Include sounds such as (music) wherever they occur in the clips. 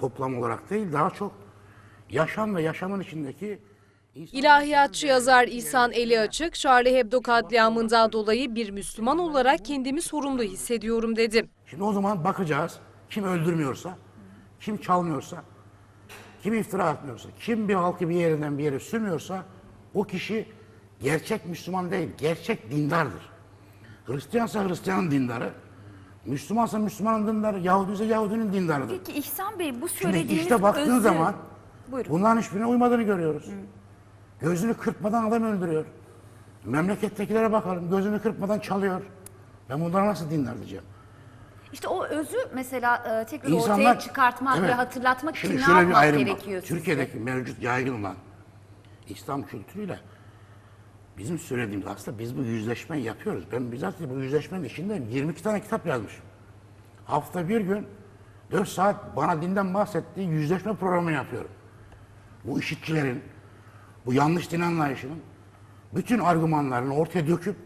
toplam olarak değil daha çok yaşam ve yaşamın içindeki İlahiyatçı yazar İhsan Eli Açık, Charlie Hebdo katliamından dolayı bir Müslüman olarak kendimi sorumlu hissediyorum dedi. Şimdi o zaman bakacağız kim öldürmüyorsa, kim çalmıyorsa, kim iftira atmıyorsa, kim bir halkı bir yerinden bir yere sürmüyorsa o kişi gerçek Müslüman değil, gerçek dindardır. Hristiyansa Hristiyanın dindarı, Müslümansa Müslümanın dindarı, Yahudi ise Yahudinin dindarıdır. Peki İhsan Bey bu Şimdi söylediğiniz işte baktığın özü- zaman Buyurun. bunların hiçbirine uymadığını görüyoruz. Gözünü kırpmadan adam öldürüyor. Memlekettekilere bakalım gözünü kırpmadan çalıyor. Ben bunlara nasıl dindar diyeceğim? İşte o özü mesela e, tekrar İnsanlar, ortaya çıkartmak ve Evet. hatırlatmak Şimdi için ne yapmak var. gerekiyor sizce? Türkiye'deki mevcut yaygın olan İslam kültürüyle bizim söylediğimiz aslında biz bu yüzleşmeyi yapıyoruz. Ben bizzat bu yüzleşmenin içinde 22 tane kitap yazmışım. Hafta bir gün 4 saat bana dinden bahsettiği yüzleşme programı yapıyorum. Bu işitçilerin, bu yanlış din anlayışının bütün argümanlarını ortaya döküp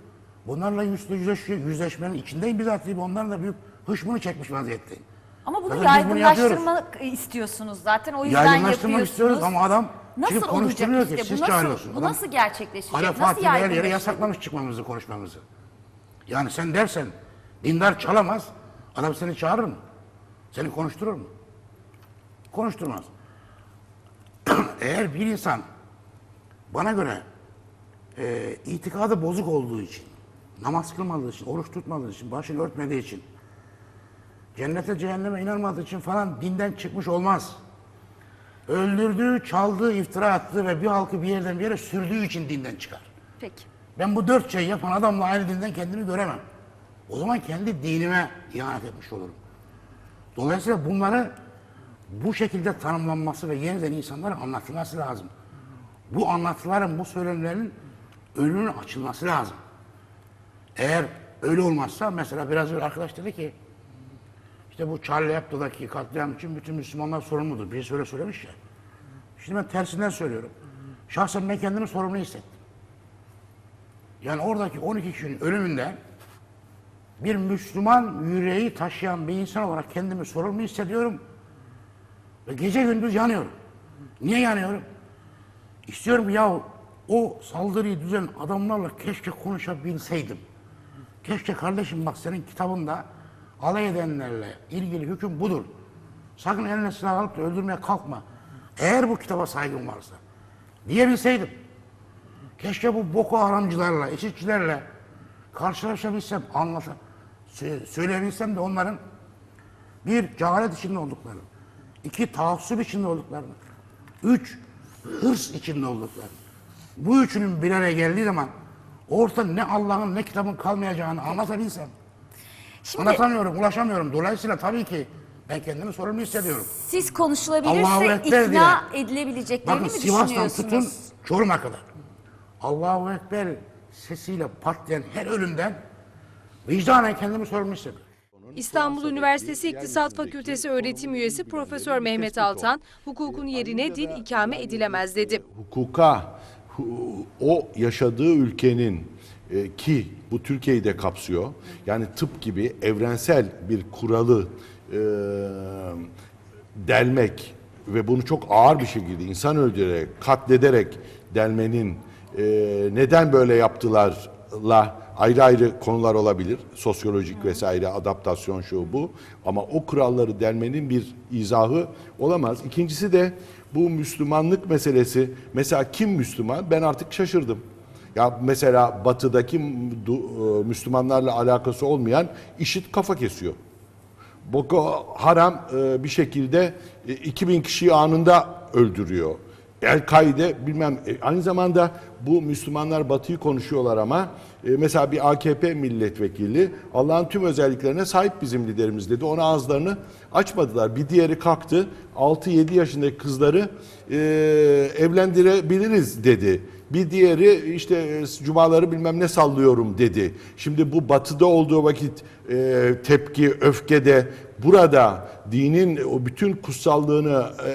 bunlarla yüzle yüzleşiyor, yüzleşmenin içindeyim bizzat gibi onların da büyük hışmını çekmiş vaziyetteyim. Ama bunu Zaten biz bunu yaygınlaştırmak istiyorsunuz zaten o yüzden Yaygınlaştırmak yapıyorsunuz. istiyoruz ama adam Nasıl olacak konuşturuyor işte? ki Bu siz nasıl- çağırıyorsunuz. bu Adam nasıl gerçekleşecek? Hala Nasıl Fatih'le her yere yasaklamış çıkmamızı, konuşmamızı. Yani sen dersen dindar çalamaz, adam seni çağırır mı? Seni konuşturur mu? Konuşturmaz. (clears throat) Eğer bir insan bana göre e, itikadı bozuk olduğu için, namaz kılmadığı için, oruç tutmadığı için, başını örtmediği için, cennete cehenneme inanmadığı için falan dinden çıkmış olmaz. Öldürdüğü, çaldığı, iftira attığı ve bir halkı bir yerden bir yere sürdüğü için dinden çıkar. Peki. Ben bu dört şey yapan adamla aynı dinden kendimi göremem. O zaman kendi dinime ihanet etmiş olurum. Dolayısıyla bunları bu şekilde tanımlanması ve yeniden insanlara anlatılması lazım. Bu anlatıların, bu söylemlerin önünün açılması lazım. Eğer öyle olmazsa mesela biraz önce arkadaş dedi ki işte bu Charlie Hebdo'daki katliam için bütün Müslümanlar sorumludur. Birisi öyle söylemiş ya. Şimdi ben tersinden söylüyorum. Şahsen ben kendimi sorumlu hissettim. Yani oradaki 12 kişinin ölümünden bir Müslüman yüreği taşıyan bir insan olarak kendimi sorumlu hissediyorum. Ve gece gündüz yanıyorum. Niye yanıyorum? İstiyorum ya o saldırıyı düzen adamlarla keşke konuşabilseydim. Keşke kardeşim bak senin kitabında alay edenlerle ilgili hüküm budur. Sakın eline silah alıp da öldürmeye kalkma. Eğer bu kitaba saygın varsa diyebilseydim. Keşke bu Boko Haramcılarla, IŞİD'çilerle karşılaşabilsem, anlata, sö- söyleyebilsem de onların bir cehalet içinde olduklarını, iki taassup içinde olduklarını, üç hırs içinde olduklarını. Bu üçünün bir araya geldiği zaman ortada ne Allah'ın ne kitabın kalmayacağını anlatabilsem. Şimdi Anlatamıyorum, ulaşamıyorum. Dolayısıyla tabii ki ben kendimi sorumlu hissediyorum. siz konuşulabilirse ikna diye. edilebileceklerini Bakın mi Sivas'tan düşünüyorsunuz? tutun Çorum'a kadar. Allahu Ekber sesiyle patlayan her ölümden vicdanen kendimi sorumlu hissediyorum. İstanbul Üniversitesi İktisat Fakültesi öğretim üyesi Profesör Mehmet Altan, hukukun yerine din ikame edilemez dedi. hukuka hu- o yaşadığı ülkenin e, ki bu Türkiye'yi de kapsıyor. Yani tıp gibi evrensel bir kuralı e, delmek ve bunu çok ağır bir şekilde insan öldürerek, katlederek delmenin e, neden böyle yaptılarla ayrı ayrı konular olabilir. Sosyolojik vesaire, adaptasyon şu bu. Ama o kuralları delmenin bir izahı olamaz. İkincisi de bu Müslümanlık meselesi. Mesela kim Müslüman? Ben artık şaşırdım. Ya mesela batıdaki e, Müslümanlarla alakası olmayan işit kafa kesiyor. Boko Haram e, bir şekilde e, 2000 kişiyi anında öldürüyor. El-Kaide bilmem e, aynı zamanda bu Müslümanlar batıyı konuşuyorlar ama e, mesela bir AKP milletvekili Allah'ın tüm özelliklerine sahip bizim liderimiz dedi. Ona ağızlarını açmadılar. Bir diğeri kalktı 6-7 yaşındaki kızları e, evlendirebiliriz dedi. Bir diğeri işte e, cumaları bilmem ne sallıyorum dedi. Şimdi bu batıda olduğu vakit e, tepki, öfkede burada dinin o bütün kutsallığını e,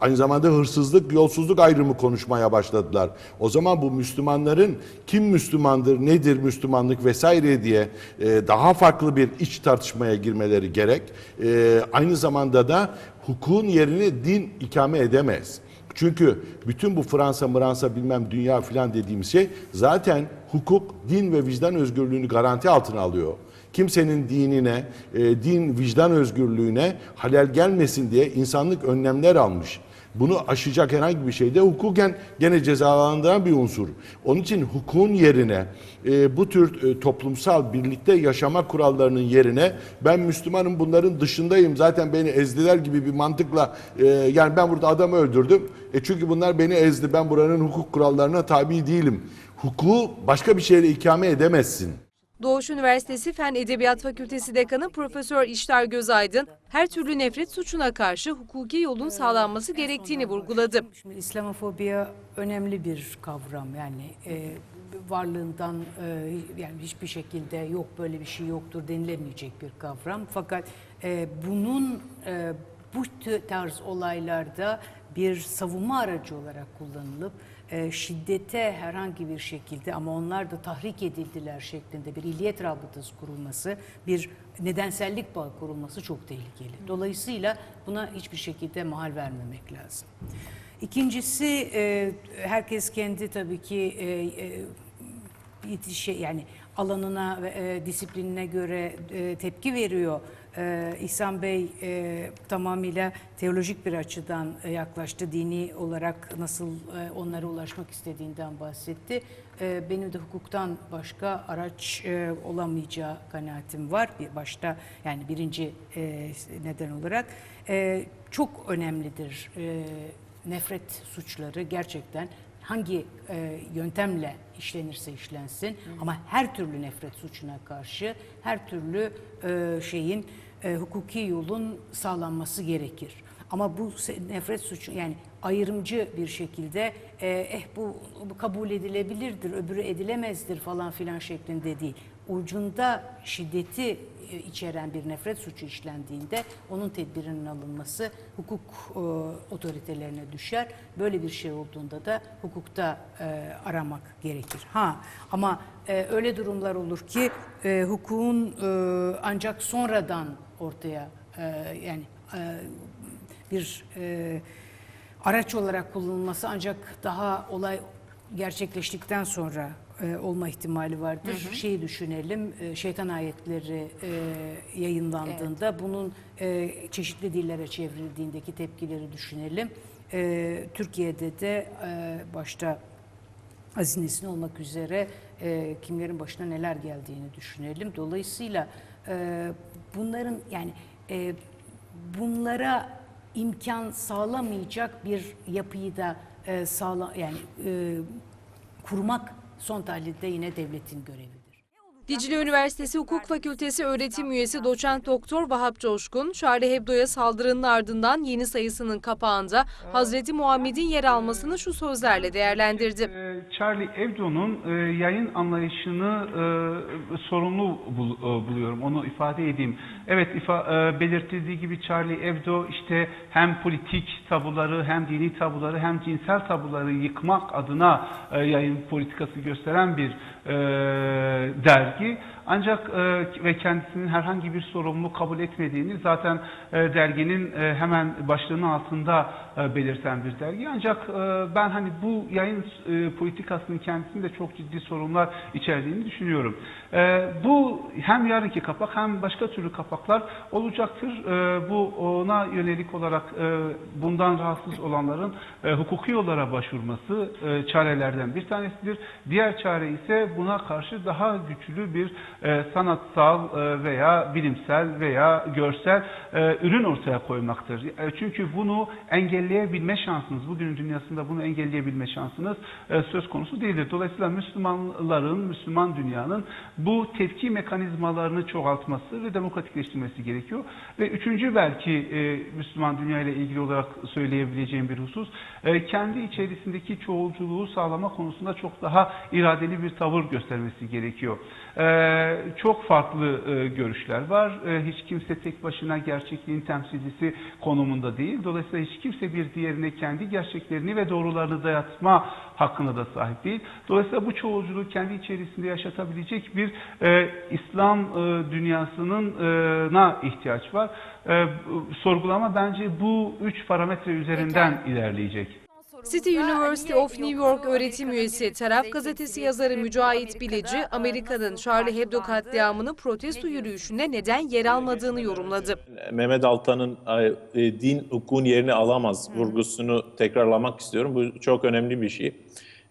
aynı zamanda hırsızlık, yolsuzluk ayrımı konuşmaya başladılar. O zaman bu Müslümanların kim Müslümandır, nedir Müslümanlık vesaire diye e, daha farklı bir iç tartışmaya girmeleri gerek. E, aynı zamanda da hukukun yerini din ikame edemez. Çünkü bütün bu Fransa, Fransa bilmem dünya filan dediğimiz şey zaten hukuk, din ve vicdan özgürlüğünü garanti altına alıyor. Kimsenin dinine, e, din vicdan özgürlüğüne halel gelmesin diye insanlık önlemler almış. Bunu aşacak herhangi bir şey de hukuken gene cezalandıran bir unsur. Onun için hukukun yerine e, bu tür e, toplumsal birlikte yaşama kurallarının yerine ben Müslümanım bunların dışındayım zaten beni ezdiler gibi bir mantıkla e, yani ben burada adamı öldürdüm. E çünkü bunlar beni ezdi ben buranın hukuk kurallarına tabi değilim. Hukuku başka bir şeyle ikame edemezsin. Doğuş Üniversitesi Fen Edebiyat Fakültesi Dekanı Profesör İştar Gözaydın, her türlü nefret suçuna karşı hukuki yolun sağlanması gerektiğini vurguladı. Şimdi İslamofobiya önemli bir kavram yani e, varlığından e, yani hiçbir şekilde yok böyle bir şey yoktur denilemeyecek bir kavram. Fakat e, bunun e, bu tarz olaylarda bir savunma aracı olarak kullanılıp e, şiddete herhangi bir şekilde ama onlar da tahrik edildiler şeklinde bir illiyet rabıtası kurulması, bir nedensellik bağı kurulması çok tehlikeli. Dolayısıyla buna hiçbir şekilde mahal vermemek lazım. İkincisi e, herkes kendi tabii ki e, e, yetişe yani alanına ve e, disiplinine göre e, tepki veriyor. E, İhsan Bey e, tamamıyla teolojik bir açıdan e, yaklaştı. Dini olarak nasıl e, onlara ulaşmak istediğinden bahsetti. E, benim de hukuktan başka araç e, olamayacağı kanaatim var. Bir başta yani birinci e, neden olarak E, çok önemlidir. E, nefret suçları gerçekten hangi e, yöntemle işlenirse işlensin ama her türlü nefret suçuna karşı her türlü e, şeyin e, hukuki yolun sağlanması gerekir. Ama bu nefret suçu yani ayrımcı bir şekilde e, eh bu, bu kabul edilebilirdir, öbürü edilemezdir falan filan şeklinde değil. Ucunda şiddeti e, içeren bir nefret suçu işlendiğinde onun tedbirinin alınması hukuk e, otoritelerine düşer. Böyle bir şey olduğunda da hukukta e, aramak gerekir. Ha ama e, öyle durumlar olur ki e, hukukun e, ancak sonradan ortaya e, yani e, bir e, araç olarak kullanılması ancak daha olay gerçekleştikten sonra e, olma ihtimali vardır. Şeyi düşünelim, e, şeytan ayetleri e, yayınlandığında bunun e, çeşitli dillere çevrildiğindeki tepkileri düşünelim. E, Türkiye'de de e, başta Aziz Nesin olmak üzere e, kimlerin başına neler geldiğini düşünelim. Dolayısıyla e, bunların yani e, bunlara imkan sağlamayacak bir yapıyı da e, sağla yani e, kurmak son tahlilde yine devletin görevidir. Dicle Üniversitesi Hukuk Fakültesi öğretim üyesi doçent doktor Vahap Coşkun, Charlie Hebdo'ya saldırının ardından yeni sayısının kapağında Hazreti Muhammed'in yer almasını şu sözlerle değerlendirdi. Ee, Charlie Hebdo'nun e, yayın anlayışını e, sorunlu e, buluyorum. Onu ifade edeyim. Evet belirtildiği gibi Charlie Hebdo işte hem politik tabuları hem dini tabuları hem cinsel tabuları yıkmak adına yayın politikası gösteren bir e, dergi. Ancak e, ve kendisinin herhangi bir sorumluluk kabul etmediğini zaten e, derginin e, hemen başlığının altında e, belirten bir dergi. Ancak e, ben hani bu yayın e, politikasının kendisinde çok ciddi sorunlar içerdiğini düşünüyorum. E, bu hem yarınki kapak hem başka türlü kapaklar olacaktır. E, bu ona yönelik olarak e, bundan rahatsız olanların e, hukuki yollara başvurması e, çarelerden bir tanesidir. Diğer çare ise buna karşı daha güçlü bir e, sanatsal e, veya bilimsel veya görsel e, ürün ortaya koymaktır. Çünkü bunu engelleyebilme şansınız, bugünün dünyasında bunu engelleyebilme şansınız söz konusu değildir. Dolayısıyla Müslümanların, Müslüman dünyanın bu tepki mekanizmalarını çoğaltması ve demokratikleştirmesi gerekiyor. Ve üçüncü belki Müslüman dünya ile ilgili olarak söyleyebileceğim bir husus, kendi içerisindeki çoğulculuğu sağlama konusunda çok daha iradeli bir tavır göstermesi gerekiyor. E, çok farklı e, görüşler var. E, hiç kimse tek başına gerçekliğin temsilcisi konumunda değil. Dolayısıyla hiç kimse bir diğerine kendi gerçeklerini ve doğrularını dayatma hakkına da sahip değil. Dolayısıyla bu çoğulculuğu kendi içerisinde yaşatabilecek bir e, İslam e, dünyasının e, na ihtiyaç var. E, sorgulama bence bu üç parametre üzerinden ilerleyecek. City University of New York öğretim üyesi Taraf Gazetesi yazarı Mücahit Bilici, Amerika'nın Charlie Hebdo katliamını protesto yürüyüşünde neden yer almadığını yorumladı. Mehmet Altan'ın e, din hukukun yerini alamaz vurgusunu tekrarlamak istiyorum. Bu çok önemli bir şey.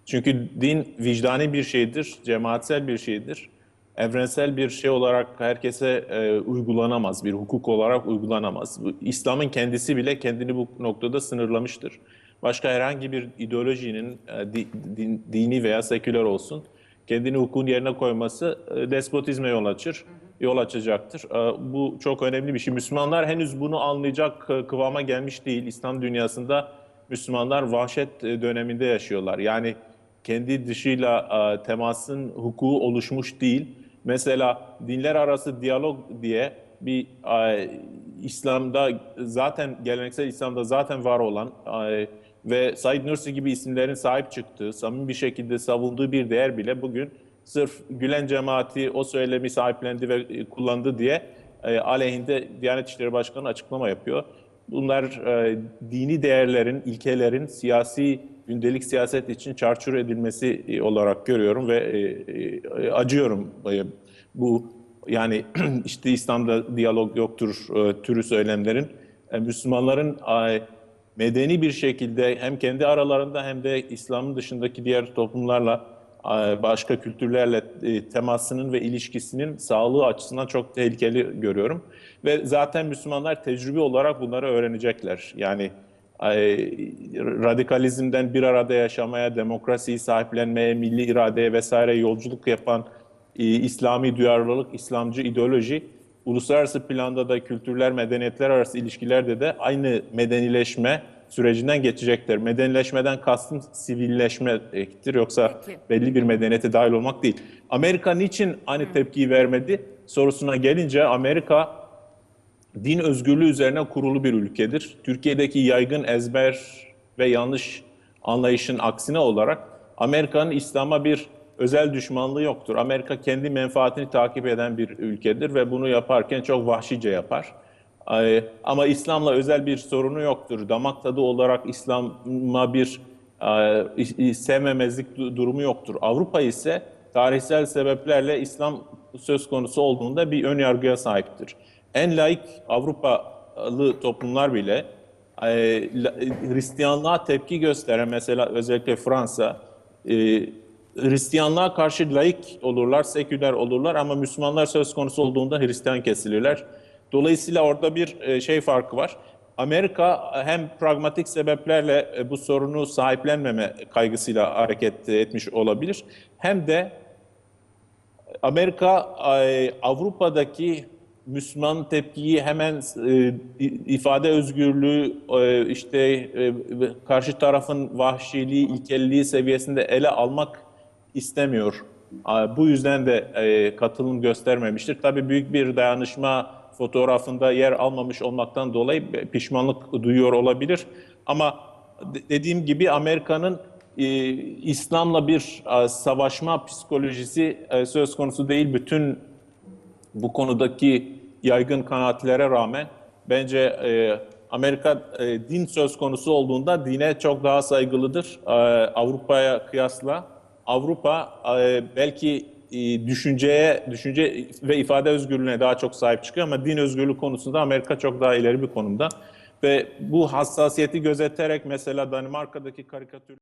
Çünkü din vicdani bir şeydir, cemaatsel bir şeydir. Evrensel bir şey olarak herkese e, uygulanamaz, bir hukuk olarak uygulanamaz. İslam'ın kendisi bile kendini bu noktada sınırlamıştır. Başka herhangi bir ideolojinin e, di- din- dini veya seküler olsun kendini hukukun yerine koyması e, despotizme yol açır, yol açacaktır. E, Bu çok önemli bir şey. Müslümanlar henüz bunu anlayacak kıvama gelmiş değil. İslam dünyasında Müslümanlar vahşet döneminde yaşıyorlar. Yani kendi dışıyla temasın hukuku oluşmuş değil. Mesela dinler arası diyalog diye bir e, İslam'da zaten geleneksel İslam'da zaten var olan e, ve Said Nursi gibi isimlerin sahip çıktığı, samimi bir şekilde savunduğu bir değer bile bugün sırf Gülen cemaati o söylemi sahiplendi ve e, kullandı diye e, aleyhinde Diyanet İşleri Başkanı açıklama yapıyor. Bunlar e, dini değerlerin, ilkelerin siyasi, gündelik siyaset için çarçur edilmesi e, olarak görüyorum ve e, e, acıyorum e, bu yani (clears throat) işte İslam'da diyalog yoktur e, türü söylemlerin e, Müslümanların e, medeni bir şekilde hem kendi aralarında hem de İslam'ın dışındaki diğer toplumlarla başka kültürlerle e, temasının ve ilişkisinin sağlığı açısından çok tehlikeli görüyorum. Ve zaten Müslümanlar tecrübe olarak bunları öğrenecekler. Yani e, radikalizmden bir arada yaşamaya, demokrasiyi sahiplenmeye, milli iradeye vesaire yolculuk yapan e, İslami duyarlılık, İslamcı ideoloji uluslararası planda da kültürler, medeniyetler arası ilişkilerde de aynı medenileşme sürecinden geçecektir. Medenileşmeden kastım sivilleşmektir yoksa Peki. belli bir medeniyete dahil olmak değil. Amerika niçin aynı tepkiyi vermedi sorusuna gelince Amerika din özgürlüğü üzerine kurulu bir ülkedir. Türkiye'deki yaygın ezber ve yanlış anlayışın aksine olarak Amerika'nın İslam'a bir özel düşmanlığı yoktur. Amerika kendi menfaatini takip eden bir ülkedir ve bunu yaparken çok vahşice yapar. Ee, Ama İslam'la özel bir sorunu yoktur. Damak tadı olarak İslam'a bir e, sevmemezlik du- durumu yoktur. Avrupa ise tarihsel sebeplerle İslam söz konusu olduğunda bir ön yargıya sahiptir. En laik Avrupalı toplumlar bile e, Hristiyanlığa tepki gösteren mesela özellikle Fransa e, Hristiyanlığa karşı laik olurlar, seküler olurlar ama Müslümanlar söz konusu olduğunda Hristiyan kesilirler. Dolayısıyla orada bir e, şey farkı var. Amerika hem pragmatik sebeplerle e, bu sorunu sahiplenmeme kaygısıyla hareket etmiş olabilir. Hem de Amerika e, Avrupa'daki Müslüman tepkiyi hemen ifade özgürlüğü işte karşı tarafın vahşiliği, ilkelliği seviyesinde ele almak istemiyor. Bu yüzden de e, katılım göstermemiştir. Tabii büyük bir dayanışma fotoğrafında yer almamış olmaktan dolayı pişmanlık duyuyor olabilir. Ama de- dediğim gibi Amerika'nın e, İslam'la bir savaşma psikolojisi e, söz konusu değil. Bütün bu konudaki yaygın kanaatlere rağmen bence Amerika din söz konusu olduğunda dine çok daha saygılıdır Avrupa'ya kıyasla. Avrupa e, belki e, düşünceye, düşünce ve ifade özgürlüğüne daha çok sahip çıkıyor ama din özgürlüğü konusunda Amerika çok daha ileri bir konumda. Ve bu hassasiyeti gözeterek mesela Danimarka'daki karikatür